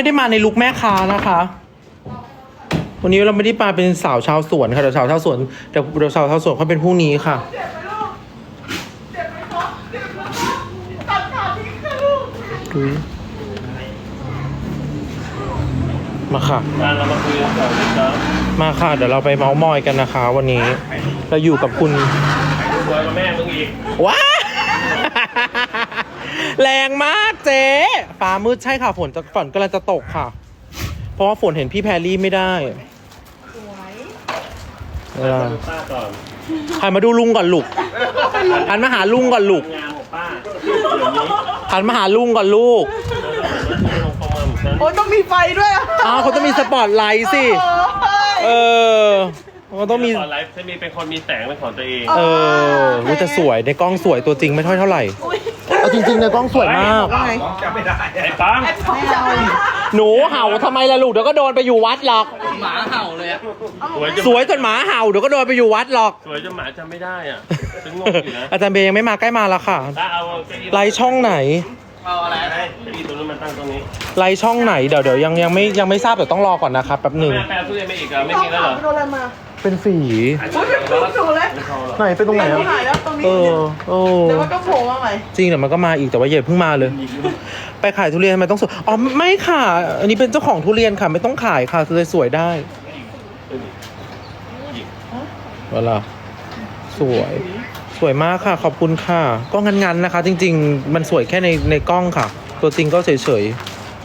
ไม่ได้มาในลุคแม่ค้านะคะ วันนี้เราไม่ได้มาเป็นสาวชาวสวนค่ะเดี๋ยวสาวชาวสวนเดี๋ยวเดี๋ยวสาวชาวสวนเขาเป็นพรุ่งนี้ค่ะอุ๊ยมาค่ะงานเรามาคุยกันก่อนนะครับมาค่ะ เดี๋ยวเราไปเมาส์มอยกันนะคะ วันนี้ เราอยู่กับคุณสวยกว่า แม่มึงอีกว้าแรงมากเจ๊ฟ้ามืดใช่ค่ะฝนจะฝนกำลังจะตกค่ะ เพราะว่าฝนเห็นพี่แพรรี่ไม่ได้เวลาดูป้าก่อนหันมาดูลุงก่อนลูกหันมาหาลุงก่อนลูกงานของป้าเดี๋ยวนี้หันมาหาลุงก่อนลูกลงประมาณฉันโอ้ยต้องมีไฟด้วยอะอ้าวเขาต้องมีสปอตไลท์สิ โอ้ย เออ เขาต้องมี ตอนไลฟ์จะมีเป็นคนมีแสงเป็นของตัวเองเออรู้แต่สวยในกล้องสวยตัวจริงไม่เท่าเท่าไหร่เอาจริงๆในกล้องสวยมาก ว่าไงไอ้ป้าไม่เอาหนูเห่าทำไมล่ะลูกเดี๋ยวก็โดนไปอยู่วัดหรอกสวยจนสวยจนหมาเห่าเดี๋ยวก็โดนไปอยู่วัดหรอก สวยจนหมาจำไม่ได้อะฉันงงอยู่นะอาจารย์เบย์ยังไม่มาใกล้มาแล้วค่ะป้าเอาเก้าอี้ไลฟ์ช่องไหน เอาอะไรเก้าอี้ตัวนู้นมาตั้งตรงนี้ไลฟ์ช่องไหนเดี๋ยวเดี๋ยวยังยังไม่ยังไม่ทราบเดี๋ยวต้องรอก่อนนะครับแป๊บหนึ่งแม่แปลตู้เย็นไม่อีกเหรอไม่มีแล้วเหรอโดนอะไรมา เป็นฝีอุ้ยเป็นผู้สูเลยไม่พอหรอกไหนเป็นตรงไหนเดี๋ยวอะหายแล้วตรงนี้เออเออเดี๋ยวมันก็โผล่มาใหม่จริงเดี๋ยวมันก็มาอีกแต่ว่าอย่าเพิ่งมาเลย ไปขายทุเรียนทำไมต้องสวยอ๋อไม่ค่ะ อันนี้เป็นเจ้าของทุเรียนค่ะ ไม่ต้องขายค่ะเลยสวยได้เวลาสวย สวยมากค่ะ ขอบคุณค่ะ ก็งันๆนะคะ จริง ๆ มันสวยแค่ในในกล้องค่ะ ตัวจริงก็เฉย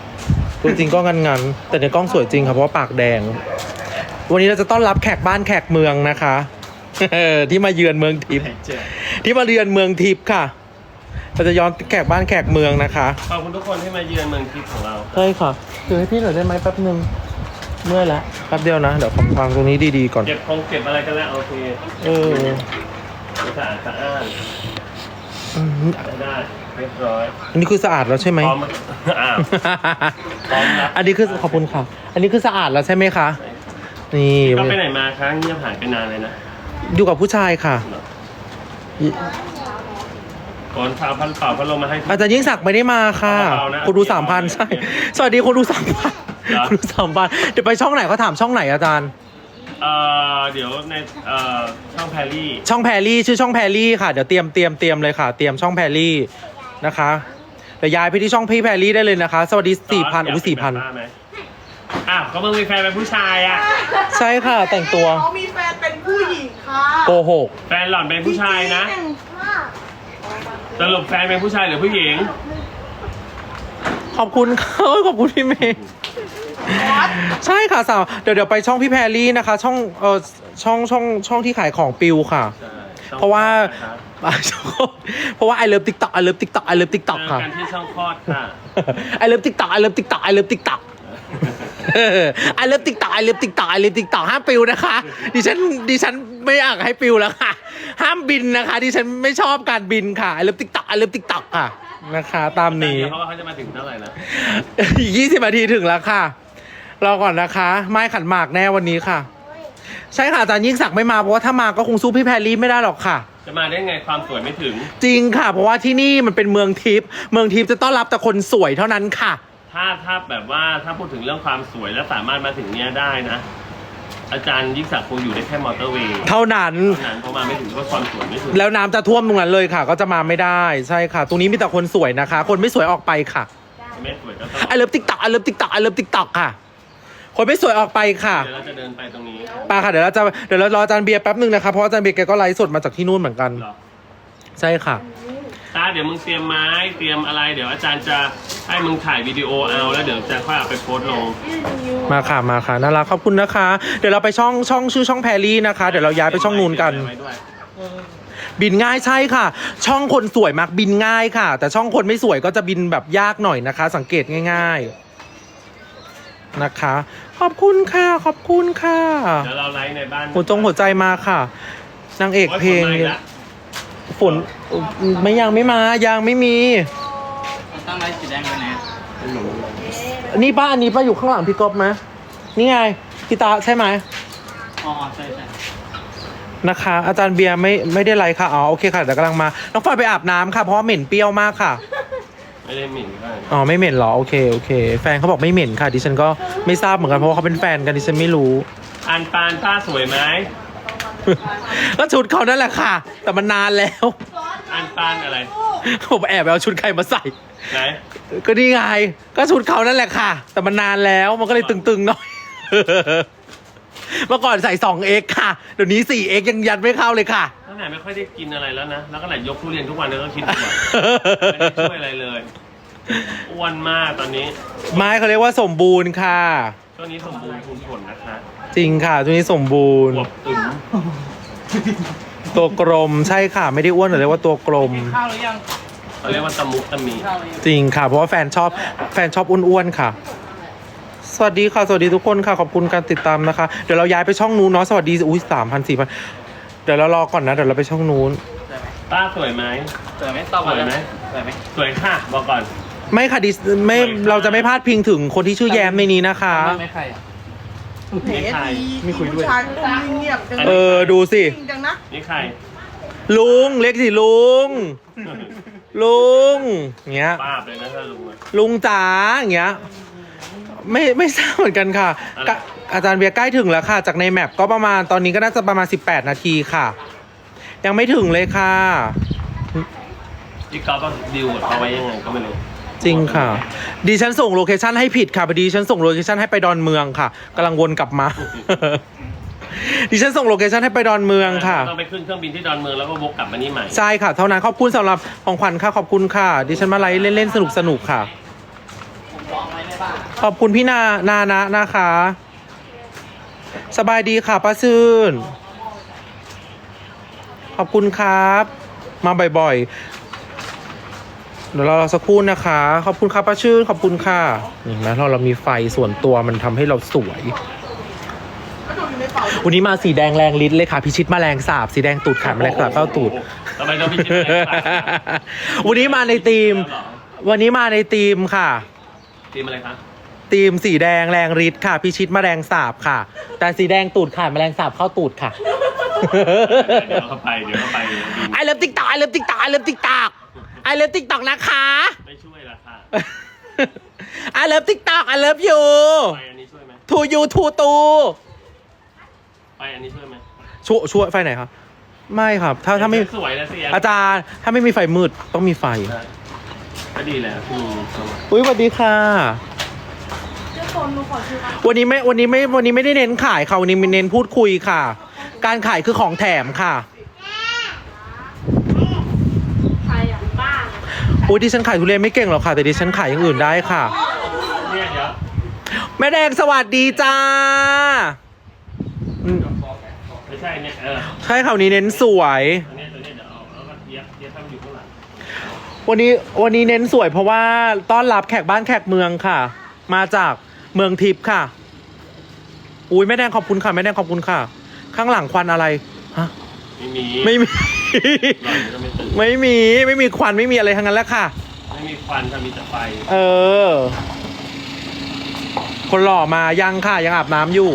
ๆตัวจริงก็งันๆแต่ในกล้องสวยจริงค่ะเพราะว่าปากแดง วันนี้เราจะต้อนรับแขกบ้านแขกเมืองนะคะที่มาเยือนเมืองทิพย์ที่มาเยือนเมืองทิพย์ค่ะ เราจะย้อนแขกบ้านแขกเมืองนะคะขอบคุณทุกคนที่มาเยือนเมืองทิพย์ของเราใช่ค่ะถือให้พี่หน่อยได้ไหมแป๊บหนึ่งเมื่อยละแป๊บเดียวนะ เดี๋ยวผมวางตรงนี้ดีๆก่อน เก็บคงเก็บอะไรกันแล้วโอเคเออสะอาดสะอ้านอืมได้เรียบร้อยอันนี้คือสะอาดแล้วใช่ไหมพร้อมอ้าวพร้อมนะอันนี้คือขอบคุณค่ะ อันนี้คือสะอาดแล้วใช่ไหมคะ นี่ก็ไปไหนมาคะเงียบหายไปนานเลยนะอยู่กับผู้ชายค่ะฝนฟ้าพันเป่าพัดลมมาให้ อาจารย์ยิ่งศักดิ์ไม่ได้มาค่ะเบาๆนะคนดูสามพันใช่ สวัสดีคนดูสามพันเหรอคนดูสามพันเดี๋ยวไปช่องไหนเขาถามช่องไหนอาจารย์ เอ่อเดี๋ยวในเอ่อช่องแพรรี่ช่องแพรรี่ชื่อช่องแพรรี่ค่ะเดี๋ยวเตรียมเตรียมเตรียมเลยค่ะ เตรียมช่องแพรรี่นะคะเดี๋ยวย้ายไปที่ช่องพี่แพรรี่ได้เลยนะคะ สวัสดีสี่พันอุ้ยสี่พันอยากเป็แบบป้าไหม อ้าวก็มึงมีแฟนเป็นผู้ชายอะ ใช่ค่ะแต่งตัวเขามีแฟนเป็นผู้หญิงค่ะโกหกแฟนหล่อนเป็นผู้ชายนะสรุปแฟนเป็นผู้ชายหรือผู้หญิง ขอบคุณค่ะขอบคุณพี่เมย์ใช่ค่ะสาวเดี๋ยวเดี๋ยวไปช่องพี่แพรรี่นะคะ ช่องเออช่องช่องช่องที่ขายของปิวค่ะ เพราะว่าอะช่องเพราะว่า I love TikTok I love TikTok I love เจ TikTok อค่ะกันที่ช่องคลอดค่ะ I love TikTok I love TikTok I love TikTok ไอเลิฟติ๊กต็อกไอเลิฟติ๊กต็อก ไอเลิฟติ๊กต็อกห้ามปิวนะคะ ดิฉันดิฉันไม่อยากให้ปิวแล้วค่ะ ห้ามบินนะคะ ดิฉันไม่ชอบการบินค่ะไอเลิฟติ๊กต็อกไอเลิฟติ๊กต็อกค่ะนะคะ ตามนี้เดี๋ยวเขาว่าเขาจะมาถึงเท่าไหร่นะยี่สิบนาทีถึงแล้วค่ะ รอก่อนนะคะ ไม้ขันหมากแน่วันนี้ค่ะ ใช่ค่ะอาจารย์ยิ่งศักดิ์ไม่มา เพราะว่าถ้ามาก็คงสู้พี่แพรรี่ไม่ได้หรอกค่ะ จะมาได้ไงความสวยไม่ถึง จริงค่ะ เพราะว่าที่นี่มันเป็นเมืองทิพย์เมืองทิพย์จะต้อนรับแต่คนสวยเท่านั้นค่ะ ถ้าถ้าแบบว่าถ้าพูดถึงเรื่องความสวยและสามารถมาถึงเนี้ยได้นะ อาจารย์ยิ่งศักดิ์คงอยู่ได้แค่มอเตอร์เวย์เท่านั้น เท่านั้นเพราะมาไม่ถึงเพราะความสวยไม่ถึงแล้วน้ำจะท่วมตรงนั้นเลยค่ะ ก็จะมาไม่ได้ใช่ค่ะ ตรงนี้มีแต่คนสวยนะคะ คนไม่สวยออกไปค่ะไม่สวยก็ต้องไอเลิฟติ๊กต็อกไอเลิฟติ๊กต็อกไอเลิฟติ๊กต็อกค่ะ คนไม่สวยออกไปค่ะ เดี๋ยวเราจะเดินไปตรงนี้ไปค่ะเดี๋ยวเราจะเดี๋ยวเรารออาจารย์เบียร์แป๊บหนึ่งนะคะเพราะอาจารย์เบียร์แกก็ไลฟ์สดมาจากที่นู่นเหมือนกัน เหรอใช่ค่ะตา เดี๋ยวมึงเตรียมไม้เตรียมอะไร เดี๋ยวอาจารย์จะให้มึงถ่ายวิดีโอเอาแล้วเดี๋ยวจะค่อยเอาไปโพสต์ลงมาค่ะมาค่ะน่ารักขอบคุณนะคะ เดี๋ยวเราไปช่องช่องชื่อช่องแพรรี่นะคะ เดี๋ยวเราย้ายไปช่องนู้นกัน ไว้ด้วยบินง่ายใช่ค่ะ ช่องคนสวยมักบินง่ายค่ะ แต่ช่องคนไม่สวยก็จะบินแบบยากหน่อยนะคะ สังเกตง่าย ๆนะคะ ขอบคุณค่ะ ขอบคุณค่ะ เดี๋ยวเราไลฟ์ในบ้านหัวจงหัวใจมาค่ะนางเอกโยเพลงฝนมาอีกแล้ว ฝนไม่ยังไม่มายังไม่มี ตั้งไลท์สีแดงกันแน่นี่ป้าอันนี้ป้าอยู่ข้างหลังพี่ก๊อฟไหมนี่ไงพี่ตาใช่ไหมอ๋อใช่ใช่นะคะ อาจารย์เบียร์ไม่ไม่ได้ไลค์ค่ะ อ๋อโอเคค่ะเดี๋ยวกำลังมาน้องฟอยไปอาบน้ำค่ะ เพราะว่าเหม็นเปรี้ยวมากค่ะ ไม่ได้หมิ่นก็อ๋อไม่เหม็นเหรอโอเคโอเค แฟนเขาบอกไม่เหม็นค่ะดิฉันก็ไม่ทราบเหมือนกันเพราะว่าเขาเป็นแฟนกันดิฉันไม่รู้ อันปานผ้าสวยไหม ก็ชุดเขานั่นแหละค่ะ แต่มันนานแล้ว อันปานอะไร ผมแอบไปเอาชุดใครมาใส่ ไหน ก็นี่ไง ก็ชุดเขานั่นแหละค่ะ แต่มันนานแล้วมันก็เลยตึงๆหน่อย เมื่อก่อนใส่ 2x ค่ะ เดี๋ยวนี้ 4x ยังยัดไม่เข้าเลยค่ะ ตั้งแต่ไม่ค่อยได้กินอะไรแล้วนะ แล้วก็ไหนยกทุเรียนทุกวันแล้วก็คิดว่าไม่ได้ช่วยอะไรเลย อ้วนมากตอนนี้ ไม้เขาเรียกว่าสมบูรณ์ค่ะ ช่วงนี้สมบูรณ์ภูมิผลนะคะจริงค่ะตัวนี้สมบูรณ์อวบอึมตัวกลมใช่ค่ะ ไม่ได้อ้วนแต่เรียกว่าตัวกลมข้าวหรือยังเขาเรียกว่าตะมุตะมี ข้าวหรือยังจริงค่ะ เพราะว่าแฟนชอบแฟนชอบอ้วนๆค่ะ สวัสดีค่ะ สวัสดีทุกคนค่ะ ขอบคุณการติดตามนะคะ เดี๋ยวเราย้ายไปช่องนู้นเนาะสวัสดีอุ้ยสามพันสี่พันเดี๋ยวเรารอก่อนนะเดี๋ยวเราไปช่องนู้นสวยไหมป้าสวยไหมสวยไหมตอบมาสวยไหมสวยไหมสวยค่ะ บอกก่อน ไม่ค่ะดิไม่เราจะไม่พลาดพิงถึงคนที่ชื่อแย้มในนี้นะคะ ไม่ไม่ใครอะเห็นใครมีคุยด้วย ผู้ชายเงียบจังเออ ดูสิ จริงจังนะนี่ใคร ลุง เล็กสิลุง ลุงเงี้ย ป้าบเลยนะถ้าลุงอะ ลุงจ๋าอย่างเงี้ยไม่ไม่ทราบเหมือนกันค่ะอะไร กะอาจารย์เบียร์ใกล้ถึงแล้วค่ะ จากในแมปก็ประมาณตอนนี้ก็น่าจะประมาณ 18 นาทีค่ะ ยังไม่ถึงเลยค่ะ พี่ก๊อฟก็ดิวกับเขาไว้ยังไงก็ไม่รู้ จริงค่ะดิฉันส่งโลเคชันให้ผิดค่ะพอดีฉันส่งโลเคชันให้ไปดอนเมืองค่ะกำลังวนกลับมา ดิฉันส่งโลเคชันให้ไปดอนเมืองค่ะ ต้องไปขึ้นเครื่องบินที่ดอนเมืองแล้วก็วกกลับมานี่ใหม่ ใช่ค่ะ เท่านั้นขอบคุณสำหรับของขวัญค่ะขอบคุณค่ะ ดิฉันมาไลฟ์เล่นๆสนุกสนุกๆค่ะผมจองไว้ในบ้านขอบคุณพี่นานานะนะคะ สบายดีค่ะป้าซื่น ขอบคุณครับ มาบ่อยๆ เดี๋ยวเราสักครู่นะคะ ขอบคุณครับป้าชื่นขอบคุณค่ะเห็นไหมเราเรามีไฟส่วนตัวมันทำให้เราสวยก็ดูอยู่ในเป๋าวันนี้มาสีแดงแรงลิ้นเลยค่ะ พิชิตแมลงสาบ สีแดงตูดขาดแมลงสาบเข้าตูดทำไมต้องพิชิตแมลงสาบวันนี้มาในทีม วันนี้มาในทีมค่ะทีมอะไรคะทีมสีแดงแรงฤทธิ์ค่ะ พิชิตแมลงสาบค่ะ แต่สีแดงตูดขาดแมลงสาบเข้าตูดค่ะเดี๋ยวเข้าไปเดี๋ยวเข้าไปเดี๋ยวบินไอเลิฟติ๊กตอกไอเลิฟติ๊กตอกไอเลิฟติ๊กตอก ไอเลิฟติ๊กตอกนะคะ ไม่ช่วยละค่ะไอเลิฟติ๊กตอกไอเลิฟยูไปอันนี้ช่วยไหมทูยูทูตูไปอันนี้ช่วยไหมช่วยช่วยไฟไหนครับ ไม่ครับ ถ้าถ้าไม่สวยนะสิอาจารย์ ถ้าไม่มีไฟมืดต้องมีไฟได้ก็ดีแล้วที่มีสมัครอุ้ยสวัสดีค่ะวันนี้ไม่วันนี้ไม่วันนี้ไม่ได้เน้นขายค่ะวันนี้เน้นพูดคุยค่ะ การขายคือของแถมค่ะ ใครอะบ้า อุ้ยดิฉันขายทุเรียนไม่เก่งหรอกค่ะ แต่ดิฉันขายอย่างอื่นได้ค่ะ เนี่ยเดี๋ยวแม่แดงสวัสดีจ้าอืมไม่ใช่เนี่ยเออใช่ค่ะวันนี้เน้นสวยอันเนี้ยตัวเนี้ยเดี๋ยวเอาแล้วก็เทียบเทียบทำอยู่ข้างหลังวันนี้วันนี้เน้นสวยเพราะว่าต้อนรับแขกบ้านแขกเมืองค่ะ มาจากเมืองทิพย์ค่ะ อุ้ยแม่แดงขอบคุณค่ะแม่แดงขอบคุณค่ะ ข้างหลังควันอะไรฮะ ไม่มีไม่มีหล่อนก็ ไม่ตื่นไม่มีไม่มีควันไม่มีอะไรทั้งนั้นแล้วค่ะ ไม่มีควันถ้ามีแต่ไฟเออ คนหล่อมายังค่ะยังอาบน้ำอยู่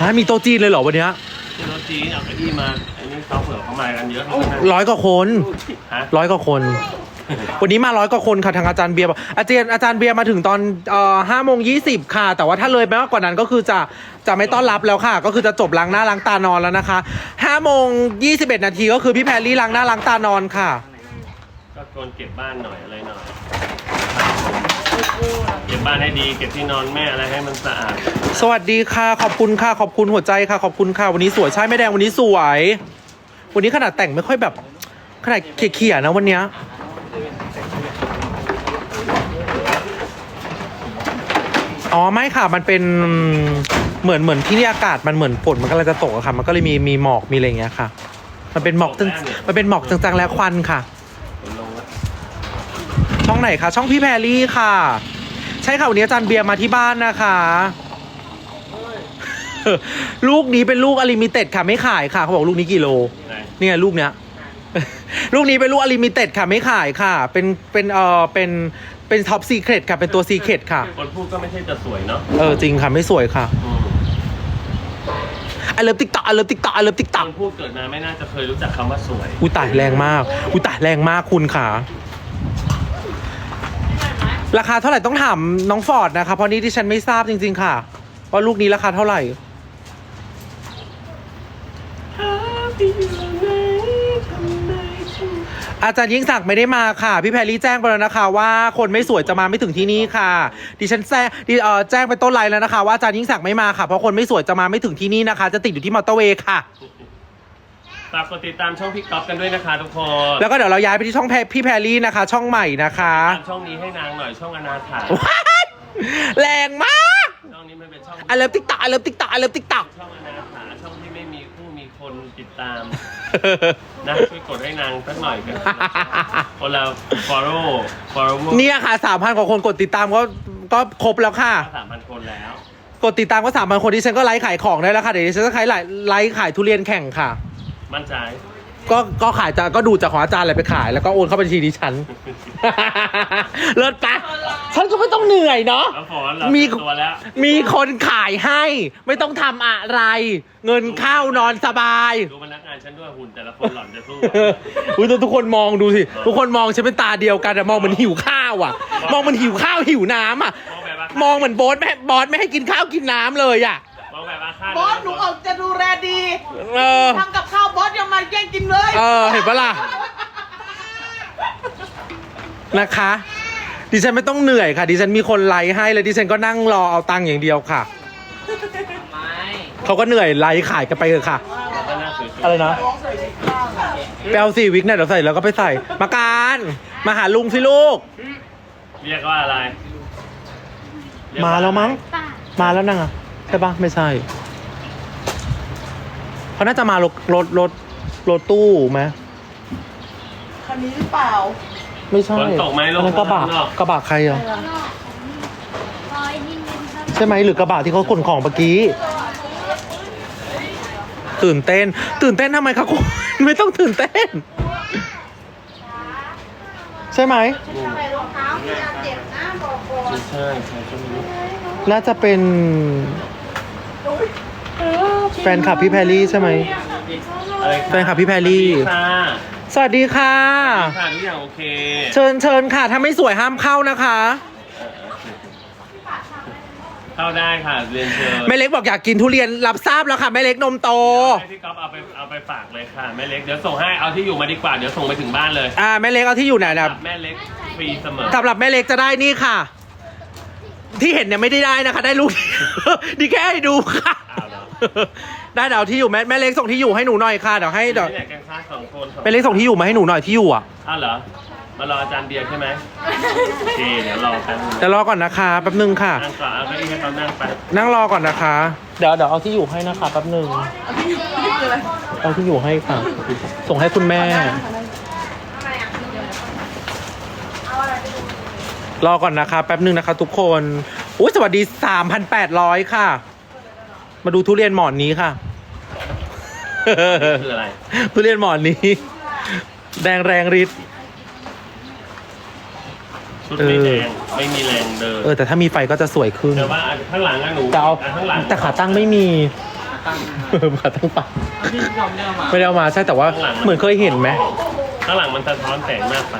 ฮะมีโต๊ะจีนเลยเหรอวันเนี้ยที่รถจีนเอาเก้าอี้มาอันนี้เขาเผื่อเขามากันเยอะเขานะร้อยกว่าคนฮะร้อยกว่าคน วันนี้มาร้อยกว่าคนค่ะทางอาจารย์เบียร์บอกอาจารย์อาจารย์เบียร์มาถึงตอนเอ่อห้าโมงยี่สิบค่ะ แต่ว่าถ้าเลยไปมากกว่านั้นก็คือจะ จะไม่ต้อนรับแล้วค่ะ ก็คือจะจบล้างหน้าล้างตานอนแล้วนะคะห้าโมงยี่สิบเอ็ดนาทีก็คือพี่แพรรี่ล้างหน้าล้างตานอนค่ะ ก็ควรเก็บบ้านหน่อยอะไรหน่อย เก็บบ้านให้ดี เก็บที่นอนแม่อะไรให้มันสะอาด สวัสดีค่ะ ขอบคุณค่ะ ขอบคุณหัวใจค่ะ ขอบคุณค่ะ วันนี้สวยใช่ไหมแดงวันนี้สวย วันนี้ขนาดแต่งไม่ค่อยแบบ ขนาดเขี่ยๆนะวันเนี้ยอ๋อไม่ค่ะ มันเป็น เหมือนเหมือนที่นี่อากาศมันเหมือนฝนมันกำลังจะตกอะค่ะ มันก็เลยมีมีหมอกมีอะไรอย่างเงี้ยค่ะ มันเป็นหมอกจางมันเป็นหมอกจางๆและควันค่ะฝนลงแล้วช่องไหนคะช่องพี่แพรรี่ค่ะ ใช่ค่ะวันนี้อาจารย์เบียร์มาที่บ้านนะคะ ลูกนี้เป็นลูกอลิมิเต็ดค่ะไม่ขายค่ะเขาบอกลูกนี้กี่โลไหนเนี่ยลูกเนี้ย ลูกนี้เป็นลูกอลิมิเต็ดค่ะไม่ขายค่ะ เป็นเป็นเออเป็น เป็นท็อปซีเครตค่ะ เป็นตัวซีเครตค่ะ คนพูดก็ไม่ใช่จะสวยเนาะเออจริงค่ะ ไม่สวยค่ะอืมไอเลิฟติ๊กต็อกไอเลิฟติ๊กต็อกไอเลิฟติ๊กคต็อกนพูดเกิดมาไม่น่าจะเคยรู้จักคำว่าสวย อุ้ยตายแรงมากอุ้ยตายแรงมากคุณค่ะ ราคาเท่าไหร่ต้องถามน้องฟอร์ดนะคะ เพราะนี้ที่ฉันไม่ทราบจริง ๆ ค่ะ ว่าลูกนี้ราคาเท่าไหร่ อาจารย์ยิ่งศักดิ์ไม่ได้มาค่ะ พี่แพรรี่แจ้งไปแล้วนะคะ ว่าคนไม่สวยจะมาไม่ถึงที่นี่ค่ะ ดิฉันแจ้งดิเอ่อแจ้งไปต้นไลน์แล้วนะคะว่าอาจารย์ยิ่งศักดิ์ไม่มาค่ะเพราะคนไม่สวยจะมาไม่ถึงที่นี่นะคะ จะติดอยู่ที่มอเตอร์เวย์ค่ะ ฝากกดติดตามช่องพี่ก๊อฟกันด้วยนะคะทุกคนแล้วก็เดี๋ยวเราย้ายไปที่ช่องแพรพี่แพรรี่นะคะ ช่องใหม่นะคะ ตามช่องนี้ให้นางหน่อยช่องอนาถาว้ายแรงมากช่องนี้มันเป็นช่องไอเลิฟติ๊กต็อกไอเลิฟติ๊กต็อกไอเลิฟติ๊กต็อกช่องอนาถาช่องที่ไม่มีผู้มีคนติดตาม นะช่วยกดให้นางสักหน่อยกันคนละ follow follow เนี่ยค่ะสามพันกว่าคนกดติดตามก็ก็ครบแล้วค่ะสามพันคนแล้ว กดติดตามก็สามพันคนที่ฉันก็ไลฟ์ขายของได้แล้วค่ะเดี๋ยวดิฉันจะขายไลฟ์ไลฟ์ขายทุเรียนแข่งค่ะ มั่นใจ ก็ก็ขายจากก็ดูจากของอาจารย์อะไรไปขาย แล้วก็โอนเข้าบัญชีดิฉัน เลิศปะฉันก็ไม่ต้องเหนื่อยเนาะ แล้วฝนเรามี มีตัวแล้วมีคนขายให้ ไม่ต้องทำอะไร เงินเข้านอนสบาย ดูพนักงานฉันด้วยหุ่นแต่ละคนหล่อนจะสู้อุ้ยแต่ทุกคนมองดูสิ ทุกคนมองฉันเป็นตาเดียวกันอะมองเหมือนหิวข้าวอะมองเหมันหิวข้าวหิวน้ำอะมองแบบว่ามองเหมือนโบอสไม่บอสไม่ให้กินข้าวกินน้ำเลยอะ มองแบบว่าค่าบอสหนูออกจะดูแลดีเออ ทำกับข้าวบอสยังมาแย่งกินเลยเออเห็นปะล่ะ นะคะ ดิฉันไม่ต้องเหนื่อยค่ะ ดิฉันมีคนไลฟ์ให้เลยดิฉันก็นั่งรอเอาตังค์อย่างเดียวค่ะ ไม่เขาก็เหนื่อยไลฟ์ขายกันไปเถอะค่ะ ก็น่าสวยๆอะไรนะร้องใส่ดิข้าวอะไปเอาสี่วิกเนี่ยเดี๋ยวใส่แล้วก็ไปใส่ มาการ มาหาลุงสิลูกเรียกว่าอะไรเรียกมาแล้วมั้งป้ามาแล้วนั่งอะ ใช่ปะไม่ใช่เขาน่าจะมารถรถรถรถตู้ไหมคันนี้หรือเปล่าไม่ใช่ฝนตกไหมลูอันนั้นกระบะข้างนอก กระบะใครอะข้างนอกรอยนิดนึงครับใช่ไหมหรือกระบะที่เขาขนของเมื่อกี้ ตื่นเต้น ตื่นเต้นทำไมคะคุณไม่ต้องตื่นเต้น ใช่ไหม ใส่รองเท้าที่ยาเจ็บนะบอกก่อน ไม่ใช่ใช่ก็ไม่รู้น่าจะเป็น แฟนคลับพี่แพรรี่ใช่ไหม อะไรแฟนคลับพี่แพรรี่ ค่ะสวัสดีค่ะ ค่ะทุกอย่างโอเคเชิญเชิญค่ะ ถ้าไม่สวยห้ามเข้านะคะ เข้าได้ค่ะเรียนเชิญแม่เล็กบอกอยากกินทุเรียนรับทราบแล้วค่ะแม่เล็กนมโต ให้พี่ก๊อฟเอาไปเอาไปฝากเลยค่ะแม่เล็กเดี๋ยวส่งให้เอาที่อยู่มาดีกว่าเดี๋ยวส่งไปถึงบ้านเลยอ่าแม่เล็กเอาที่อยู่ไหนนะแม่เล็กฟรีเสมอสำหรับแม่เล็กจะได้นี่ค่ะ ที่เห็นเนี่ยไม่ได้ได้นะคะ ได้ลูก ดีแค่ให้ดูค่ะ อ้าวเหรอ ได้เดี๋ยวเอาที่อยู่แม่แม่เล็กส่งที่อยู่ให้หนูหน่อยค่ะเดี๋ยวให้เดี๋ยวที่ไหนกันคะสองคนสองแม่เล็กส่งที่อยู่มาให้หนูหน่อยที่อยู่อะอ้าวเหรอ มารออาจารย์เบียร์ใช่ไหมโอเคเดี๋ยวรอแป๊บนึงเดี๋ยวรอก่อนนะคะแป๊บนึงค่ะ นั่งก่อนเอาเก้าอี้ให้เขานั่งไปนั่งรอก่อนนะคะ เดี๋ยวเดี๋ยวเอาที่อยู่ให้นะคะแป๊บนึงอันนี้นี่คืออะไรเอาที่อยู่ให้ค่ะ ส่งให้คุณแม่ รอก่อนนะคะ แป๊บนึงนะคะ ทุกคน อุ้ยสวัสดี 3,800 ค่ะ มาดูทุเรียนหมอนนี้ค่ะ คืออะไร ทุเรียนหมอนนี้ แดงแรงฤทธิ์ ชุดไม่แดงไม่มีแรงเดินเออแต่ถ้ามีไฟก็จะสวยขึ้น แต่ว่าอันข้างหลังอะหนูจะเอานข้างหลังแต่ขาตั้งไม่มีตั้งขาตั้งปักที่ยอมเลือกมาไม่ได้เอามาใช่แต่ว่าเหมือนเคยเห็นไหมข้างหลังมันสะท้อนแสงมากไป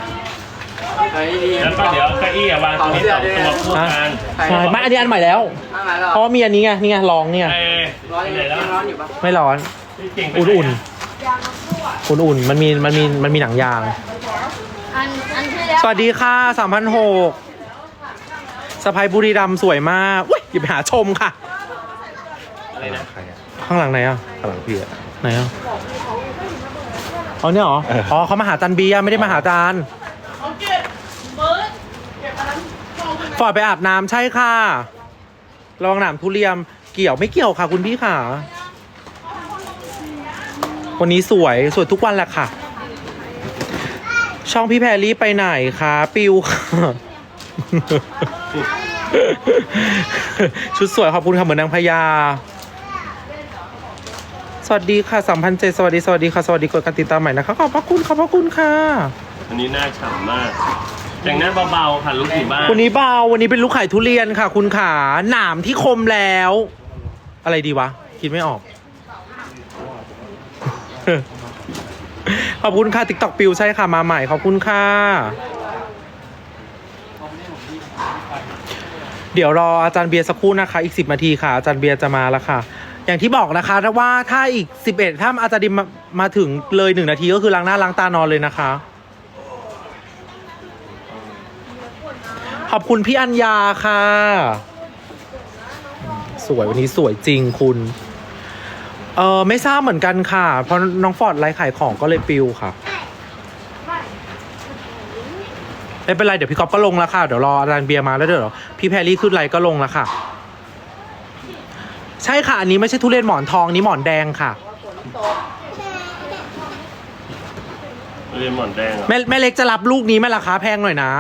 เฮ้ยดีแล้วก็เดี๋ยวเก้าอี้อะวางตรงนี้สองตัวคู่กันใช่ไม่อันนี้อันใหม่แล้วตั้งไหนหรอเพราะว่ามีอันนี้ไงนี่ไงลองเนี่ยเอ้ยร้อนไปอไหนยู่แล้วร้อนอยู่ปะไม่ร้อนพี่เก่งไปอุ่นไหอุ่นอุ่นๆมันมีมันมีมันมีหนังยาง อันอันที่แล้วสวัสดีค่ะสามพันหกสะพายบุรีรัมย์สวยมากอุ้ยอย่าไปหาชมค่ะ อะไรนะข้างหลังไหนอะ ข้างหลังพี่อะไหนอะอ๋อเนี่ยเหรออ๋อเขามาหาจันเบียร์ไม่ได้มาหาจาน เอาเก็บเบิร์ดเก็บอันนั้นเข้าข้างใน ฟอร์ดไปอาบน้ำใช่ค่ะระวังหนามทุเรียมเกี่ยวไม่เกี่ยวค่ะ คุณพี่ค่ะ วันนี้สวยสวยทุกวันแหละค่ะ ช่องพี่แพรรี่ไปไหนคะปิวค่ะชุดสวยขอบคุณค่ะเหมือนนางพญาสวัสดีค่ะสามพันเจสวัสดีสวัสดีค่ะ สวัสดีกดการติดตามใหม่นะคะขอบพระคุณขอบพระคุณค่ะวันนี้หน้าฉ่ำมาก แต่งหน้าเบาๆค่ะลูกผีบ้านวันนี้เบาวันนี้เป็นลูกไข่ทุเรียนค่ะ คุณขาหนามที่คมแล้ว อะไรดีวะ คิดไม่ออก ขอบคุณค่ะติ๊กตอกปิวใช่ค่ะมาใหม่ขอบคุณค่ะ เดี๋ยวรออาจารย์เบียร์สักครู่นะคะ อีกสิบนาทีค่ะ อาจารย์เบียร์จะมาแล้วค่ะ อย่างที่บอกนะคะว่าถ้าอีกสิบเอ็ดถ้าอาจารย์ดิมมามาถึงเลยหนึ่งนาทีก็คือล้างหน้าล้างตานอนเลยนะคะ ขอบคุณพี่อัญญาค่ะ สวยวันนี้สวยจริงคุณ เออไม่ทราบเหมือนกันค่ะ เพราะน้องฟอร์ดไลฟ์ขายของก็เลยปิวค่ะไม่เป็นไร เดี๋ยวพี่ก๊อฟก็ลงแล้วค่ะ เดี๋ยวรออาจารย์เบียร์มาแล้วเดี๋ยวพี่แพรรี่ขึ้นไลฟ์ก็ลงแล้วค่ะ ใช่ค่ะ อันนี้ไม่ใช่ทุเรียนหมอนทองอันนี้หมอนแดงค่ะเรียนหมอนแดงเหรอแม่แม่เล็กจะรับลูกนี้ไหมล่ะคะแพงหน่อยนะ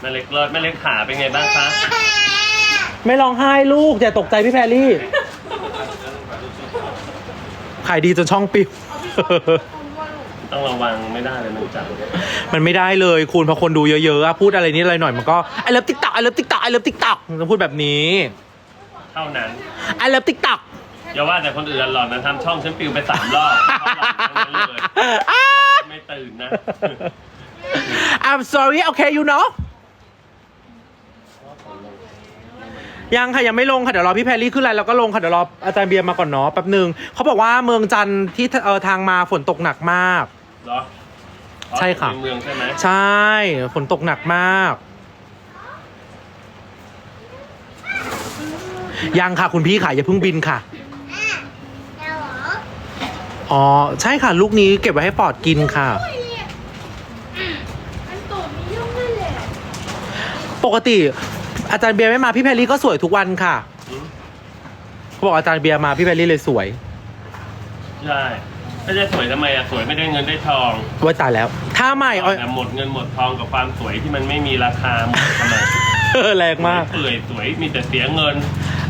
แม่เล็กเลิศแม่เล็กขาเป็นไงบ้างคะไม่ร้องไห้ลูกอย่าตกใจพี่แพรรี่ขายดีจนช่องปิว ต้องระวังไม่ได้เลยมันจับมันไม่ได้เลยคุณพอคนดูเยอะๆอะพูดอะไรนิดอะไรหน่อยมันก็ไอเลิฟติ๊กต็อกไอเลิฟติ๊กต็อกไอเลิฟติ๊กต็อกต้องพูดแบบนี้เท่านั้นไอเลิฟติ๊กต็อกอย่าว่าแต่คนอื่นหลอนนะทำช่องฉันปิวไปสามรอบเขาหลอนทั้งนั้นเลยหลอนไม่ตื่นนะ I'm sorry okay you know ยังค่ะ ยังไม่ลงค่ะ เดี๋ยวรอพี่แพรรี่ขึ้นไลน์แล้วก็ลงค่ะ เดี๋ยวรออาจารย์เบียร์มาก่อนเนาะแป๊บหนึ่งเขาบอกว่าเมืองจันทร์ที่เออทางมาฝนตกหนักมาก เหรอใช่ค่ะ ในเมืองใช่ไหมใช่ฝนตกหนักมาก ยังค่ะคุณพี่ค่ะ อย่าเพิ่งบินค่ะอ๋อ ใช่ค่ะ ลูกนี้เก็บไว้ให้ปอดกินค่ะมันตูดมียุ่งนั่นแหละปกติ อาจารย์เบียร์ไม่มาพี่แพรรี่ก็สวยทุกวันค่ะอืมเขาบอกอาจารย์เบียร์มาพี่แพรรี่เลยสวย ใช่ไม่ใช่สวยทำไมอะสวยไม่ได้เงินได้ทองไว้ตายแล้ว ถ้าไม่เอาแต่หมดเงินหมดทองกับความสวยที่มันไม่มีราคาหมดทำไมแรงมากเปื่อยสวยมีแต่เสียเงิน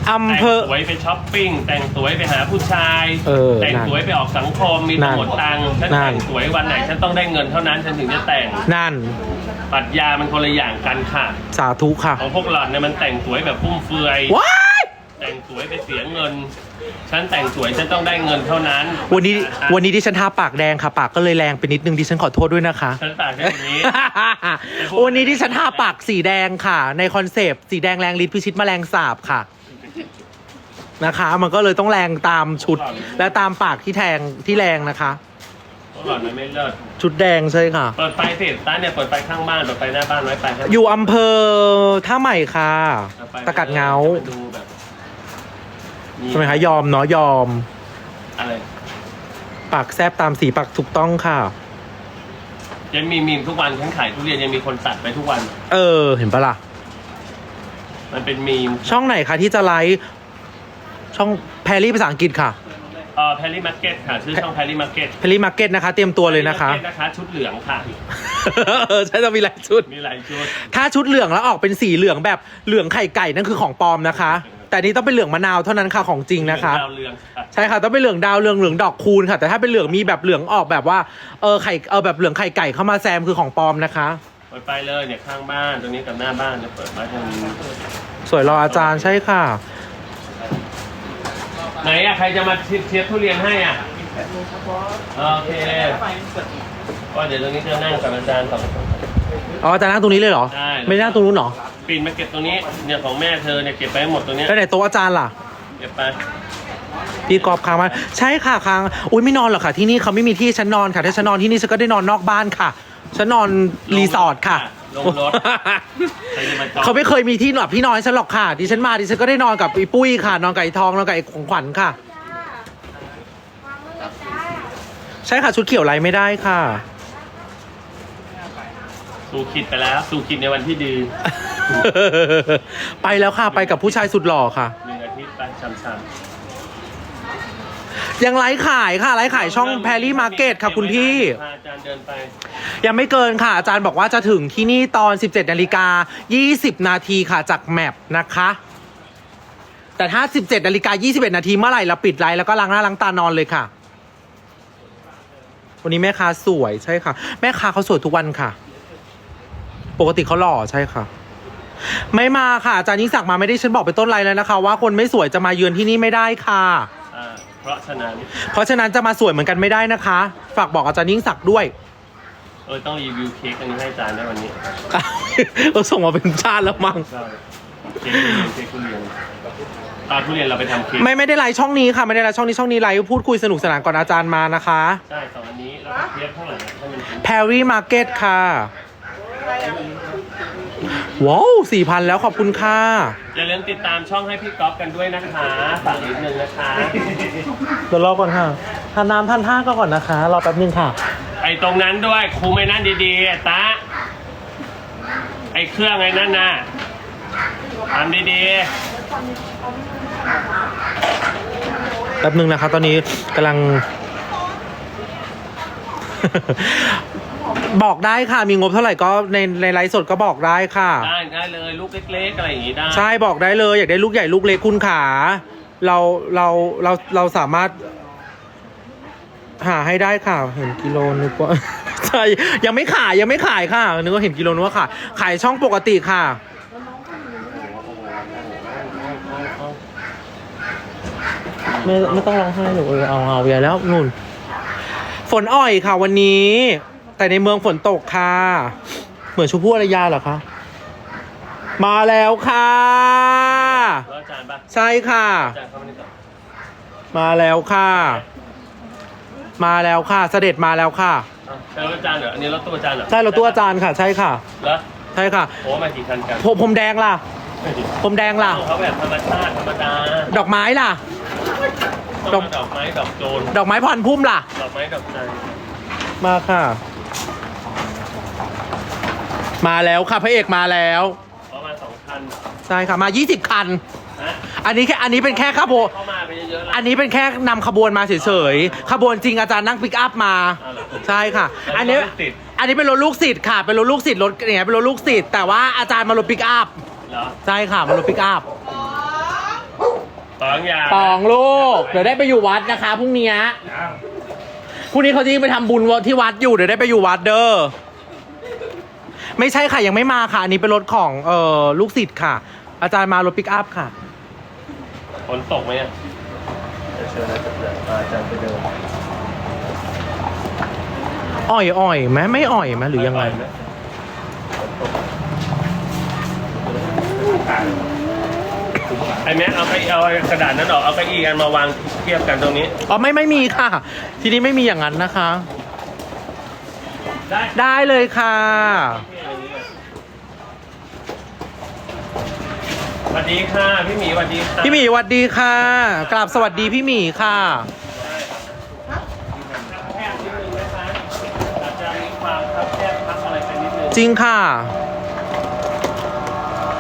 อำแต่งเภอสวยไปช้อปปิ้งแต่งสวยไปหาผู้ชายเออแต่งนั่นสวยไปออกสังคมมีนั่แต่นหมดตังค์ฉันนั่นแต่งสวยวันไหนฉันต้องได้เงินเท่านั้นฉันถึงจะแต่งนั่น ปรัชญามันคนละอย่างกันค่ะ สาธุค่ะ ของพวกหล่อนเนี่ยมันแต่งสวยแบบฟุ่มเฟือย ว้ายแต่งสวยไปเสียเงิน ฉันแต่งสวยฉันต้องได้เงินเท่านั้นวันนี้วันนี้ดิฉันทาปากแดงค่ะ ปากก็เลยแรงไปนิดนึงดิฉันขอโทษด้วยนะคะ ฉันปากแค่นี้ วันนี้ดิฉันทาปากสีแดงค่ะ ในคอนเซปต์สีแดงแรงฤทธิ์พิชิตแมลงสาบค่ะ นะคะ มันก็เลยต้องแรงตามชุด และตามปากที่แทงที่แรงนะคะ พวกหล่อนมันไม่เลิศชุดแดงใช่ค่ะ เปิดไฟสิต้านเนี่ยเปิดไฟข้างบ้านเปิดไฟหน้าบ้านไว้ไปให้อยู่อำเภอท่าใหม่ค่ะ เอาไปตะกัดเงาไปดูแบบใช่ไหมคะยอมเนาะยอม อะไรปากแซบตามสีปากถูกต้องค่ะ ยังมีมีมทุกวันฉันขายทุเรียนยังมีคนตัดไปทุกวัน เออ เห็นปะล่ะ มันเป็นมีมช่องไหนคะที่จะไลฟ์ช่องแพรรี่ภาษาอังกฤษค่ะ เอ่อแพรรี่มาร์เก็ตค่ะชื่อช่องแพรรี่มาร์เก็ตแพรรี่มาร์เก็ตนะคะ เตรียมตัวเลยนะคะ นะคะ ชุดเหลืองค่ะ เออใช่จะมีหลายชุด มีหลายชุด ถ้าชุดเหลืองแล้วออกเป็นสีเหลืองแบบเหลืองไข่ไก่นั่นคือของปลอมนะคะ แต่นี่ต้องเป็นเหลืองมะนาวเท่านั้นค่ะของจริงนะคะ ดาวเรืองค่ะใช่ค่ะต้องเป็นเหลืองดาวเหลืองเหลืองดอกคูณค่ะ แต่ถ้าเป็นเหลืองมีแบบเหลืองออกแบบว่าเออไข่เออแบบเหลืองไข่ไก่เข้ามาแซมคือของปลอมนะคะ เปิดไฟเลยเนี่ยข้างบ้านตรงนี้กับหน้าบ้านจะเปิดไว้ทางนี้สวยรออาจารย์ใช่ค่ะ ไหนอะใครจะมาเทียบทุเรียนให้อะโอเคก็เดี๋ยวตรงนี้จะนั่งกับอาจารย์สองคนอ๋ออาจารย์นั่งตรงนี้เลยเหรอ ได้ไม่ได้นั่งตรงนู้นเหรอปีนมาเก็บตรงนี้เนี่ยของแม่เธอเนี่ยเก็บไปให้หมดตรงเนี้ยแล้วไหนโต๊ะอาจารย์ล่ะ เก็บไปพี่กอบค้างมาใช่ค่ะค้างอุ้ยไม่นอนหรอกค่ะที่นี่เขาไม่มีที่ฉันนอนค่ะถ้าฉันนอนที่นี่ฉันก็ได้นอนนอกบ้านค่ะฉันนอนรีสอร์ทค่ะ ลงรถใครจะมาจองเขาไม่เคยมีที่หลับที่นอนให้ฉันหรอกค่ะ ดิฉันมาดิฉันก็ได้นอนกับไอ้ปุ้ยค่ะ นอนกับไอ้ทองนอนกับไอ้ของขวัญค่ะวางมือเลยจ้าใช่ค่ะชุดเขียวไรไม่ได้ค่ะ สู่คิดไปแล้ว สู่คิดในวันที่ดีไปแล้วค่ะไปกับผู้ชายสุดหล่อค่ะ หนึ่งอาทิตย์ไปช้ำ ยังไลฟ์ขายค่ะไลฟ์ๆขายช่องแพรรี่มาร์เก็ตค่ะคุณพี่พาอาจารย์เดินไปยังไม่เกินค่ะ อาจารย์บอกว่าจะถึงที่นี่ตอน 17นาฬิกา20 นาทีค่ะจากแมปนะคะ แต่ถ้า 17นาฬิกา21 นาทีเมื่อไหร่เราปิดไลฟ์แล้วก็ล้างหน้าล้างตานอนเลยค่ะ วันนี้แม่ค้าสวยใช่ค่ะ แม่ค้าเขาสวยทุกวันค่ะ ปกติเขาหล่อใช่ค่ะ ไม่มาค่ะอาจารย์ยิ่งศักดิ์มาไม่ได้ฉันบอกไปต้นไลน์แล้วนะคะ ว่าคนไม่สวยจะมาเยือนที่นี่ไม่ได้ค่ะอ่า เพราะฉะนั้นเพราะฉะนั้นจะมาสวยเหมือนกันไม่ได้นะคะ ฝากบอกอาจารย์ยิ่งศักดิ์ด้วย เออต้องรีวิวเค้กอันนี้ให้อาจารย์ได้วันนี้เราส่งมาเป็นชาติแล้วมั้งใช่เค้กทุเรียนเค้กทุเรียนตอนทุเรียนเราไปทำเค้กไม่ไม่ได้ไลฟ์ช่องนี้ค่ะ ไม่ได้ไลฟ์ช่องนี้ช่องนี้ไลฟ์พูดคุยสนุกสนานก่อนอาจารย์มานะคะใช่สองอันนี้แล้วก็เค้กเท่าไหร่นะถ้ามันเป็นแพรรี่มาร์เก็ตค่ะ ว้าวสี่พันแล้วขอบคุณค่ะ อย่าลืมติดตามช่องให้พี่ก๊อฟกันด้วยนะคะฝากนิดนึงนะคะ เดี๋ยวรอก่อนค่ะทานน้ำทานท่าก็ก่อนนะคะ รอแป๊บนึงค่ะ ไอ้ตรงนั้นด้วยครูไม่นั่นดีๆไอ้ตาไอ้เครื่องไอ้นั่นน่ะทำดีแป๊บนึงนะคะตอนนี้กำลัง บอกได้ค่ะ มีงบเท่าไหร่ก็ในในไลฟ์สดก็บอกได้ค่ะๆได้ได้เลยลูกเล็กๆอะไรอย่างงี้ได้ใช่บอกได้เลยอยากได้ลูกใหญ่ลูกเล็กคุณขา เราเราเราเราสามารถ หาให้ได้ค่ะเห็นกิโลนึกว่า ใช่ยังไม่ขายยังไม่ขายค่ะนึกว่าเห็นกิโลนึกว่าขายขายช่องปกติค่ะ ไม่ไม่ต้องร้องไห้หนูเออเอาเอาอย่าแล้วนู่น ฝนอ่อยค่ะวันนี้ แต่ในเมืองฝนตกค่ะ เหมือนชูพู่อารยาเหรอคะ มาแล้วค่ะ แล้วอาจารย์ปะใช่ค่ะ อาจารย์เข้ามานี่ก่อนมาแล้วค่ะ มาแล้วค่ะ เสด็จมาแล้วค่ะอ้าวแล้วอาจารย์เหรออันนี้รถตู้อาจารย์เหรอใช่เราตัวอาจารย์ค่ะ ใช่ค่ะ แล้วใช่ค่ะ โอ้มากี่คันกันผมผมแดงล่ะ ผมแดงล่ะ เขาแบบธรรมชาติธรรมดาดอกไม้ล่ะต้องมาดอกไม้ดอกโจรดอกไม้พรพุ่มล่ะ ดอกไม้ดอกใจมาค่ะ มาแล้วค่ะพระเอกมาแล้ว ประมาณสองคันใช่ค่ะมา 20 คัน นะอันนี้แค่อันนี้เป็นแค่ขบวนเข้ามาไปเยอะๆแล้วอันนี้เป็นแค่นำขบวนมาเฉยๆขบวนจริงอาจารย์นั่งปิกอัพมาเอาเหรอใช่ค่ะแล้วอันนี้รถติดอันนี้เป็นรถลูกศิษย์ค่ะ เป็นรถลูกศิษย์รถอย่างเงี้ยเป็นรถลูกศิษย์แต่ว่าอาจารย์มารถปิกอัพเหรอใช่ค่ะมารถปิกอัพสองอย่างปองลูกเดี๋ยวได้ไปอยู่วัดนะคะพรุ่งนี้พรุ่งนี้เขาจะยิ่งไปทำบุญที่วัดอยู่เดี๋ยวได้ไปอยู่วัดเด้อ ไม่ใช่ค่ะ ยังไม่มาค่ะ อันนี้เป็นรถของเอ่อลูกศิษย์ค่ะ อาจารย์มารถปิกอัพค่ะ ฝนตกไหมอะเดี๋ยวเชิญนะเดี๋ยวอาจารย์ไปเดินอ่อยอ่อยไหมไม่อ่อยไหมหรือยังไงฝนตกไอ้แม่เอาไปเอากระดาษนั้นออกเอาเก้าอี้กันมาวางเทียบกันตรงนี้ อ๋อไม่ไม่มีค่ะ ที่นี่ไม่มีอย่างนั้นนะคะ ได้ ได้เลยค่ะส วัสดีค่ะพี่หมีสวัสดีค่ะพี่หมีสวัสดีค่ะกราบสวัสดีพี่หมีค่ะแคบนิดนึงนะคะอาจจะมีความคับแคบพักอะไรไปนิดนึงจริงค่ะ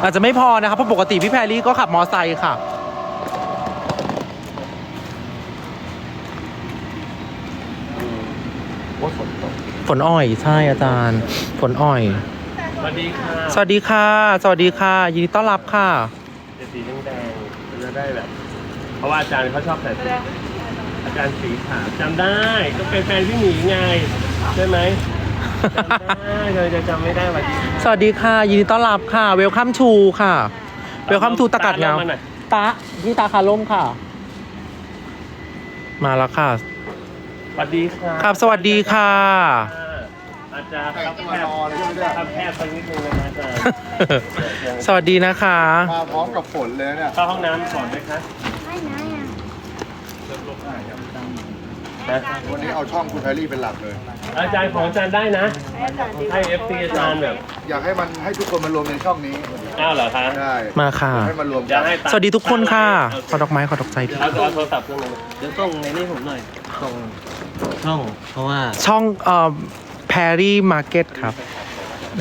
อาจจะไม่พอนะครับเพราะปกติพี่แพรรี่ก็ขับมอไซค์ค่ะว่าฝนตกฝนอ่อยใช่อาจารย์ ฝนอ่อย สวัสดีค่ะ สวัสดีค่ะ สวัสดีค่ะ ยินดีต้อนรับค่ะ เดี๋ยวสีแดงๆมันจะได้แบบ เพราะว่าอาจารย์เขาชอบใส่สีอาจารย์สีขาวจำได้ก็เป็นแฟนพี่หมีไงใช่ไหมจำได้เลยจะจำไม่ได้วันสวัสดีค่ะ ยินดีต้อนรับค่ะ เวลคัมชูค่ะ เวลคัมทูตะกัดเงาตมมหน่อยตะพี่ตาคาล่มค่ะ มาแล้วค่ะ สวัสดีค่ะครับสวัสดีค่ะ อาจารย์ครับแคบครับแคบสักนิดนึงนะคะอาจารย์สวัสดีนะคะ มาพร้อมกับฝนเลยเนี่ยเข้าห้องน้ำก่อนไหมคะไม่นะอะนะวันนี้เอาช่องคุณแพรรี่เป็นหลักเลย อาจารย์ของอาจารย์ได้นะ ให้เอฟซีอาจารย์แบบ อยากให้มันให้ทุกคนมารวมในช่องนี้อ้าวเหรอคะได้มาค่ะ ให้มารวมอกัยากนให้สวัสดีทุกคนค่ะ ขอดอกไม้ขอดอกใจพี่เอาเอาโทรศัพท์เครื่องนึงเดี๋ยวส่งในนี่ผมหน่อยส่งช่องเพราะว่าช่องเอ่อ แพรรี่มาร์เก็ตครับ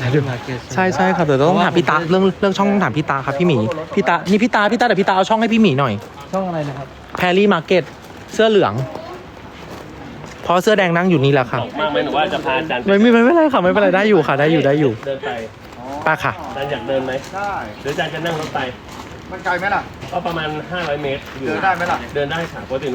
มาเก็ตใช่ใช่ครับเดี๋ยวต้องถามพี่ตาเรื่องเรื่องช่องต้องถามพี่ตาครับพี่หมีพี่ตานี่พี่ตาพี่ตาเดี๋ยวพี่ตาเอาช่องให้พี่หมีหน่อย ช่องอะไรนะครับแพรรี่มาร์เก็ตเสื้อเหลืองเพราะเสื้อแดงนั่งอยู่นี่แหละค่ะตกมากไหมหนูว่าจะพาอาจารย์ปไม่ไม่ไม่เป็นไรค่ะไม่เป็นไรได้อยู่ค่ะได้อยู่ได้อยู่เดินไปป้าค่ะอาจารย์อยากเดินไหมได้หรืออาจารย์จะนั่งรถไปมันไกลไหมล่ะก็ประมาณ 500 เมตรอยู่เดินได้ไหมล่ะเดินได้ค่ะปกติหนู